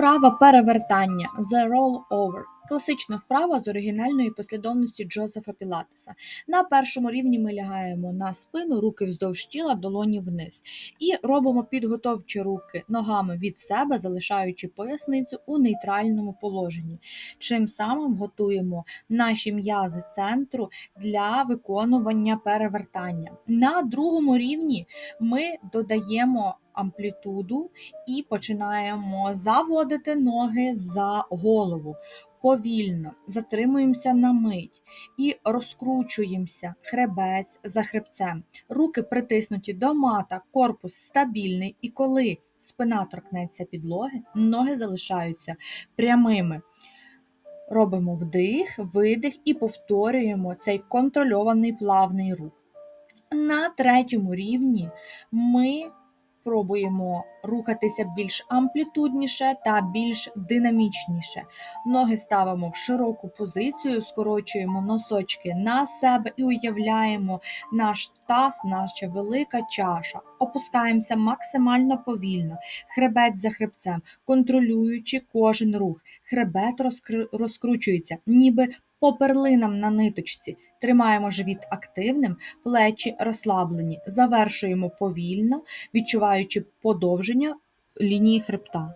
Вправа перевертання The Roll Over. Класична вправа з оригінальної послідовності Джозефа Пілатеса. На першому рівні ми лягаємо на спину, руки вздовж тіла, долоні вниз. І робимо підготовчі руки ногами від себе, залишаючи поясницю у нейтральному положенні. Чим самим готуємо наші м'язи центру для виконування перевертання. На другому рівні ми додаємо амплітуду і починаємо заводити ноги за голову. Повільно затримуємося на мить і розкручуємося хребець за хребцем. Руки притиснуті до мата, корпус стабільний, і коли спина торкнеться підлоги, ноги залишаються прямими. Робимо вдих, видих і повторюємо цей контрольований плавний рух. На третьому рівні ми пробуємо рухатися більш амплітудніше та більш динамічніше. Ноги ставимо в широку позицію, скорочуємо носочки на себе і уявляємо наш таз, наша велика чаша. Опускаємося максимально повільно, хребет за хребцем, контролюючи кожен рух. Хребет розкру- розкручується, ніби по перлинам на ниточці. Тримаємо живіт активним, плечі розслаблені. Завершуємо повільно, відчуваючи подовження лінії хребта.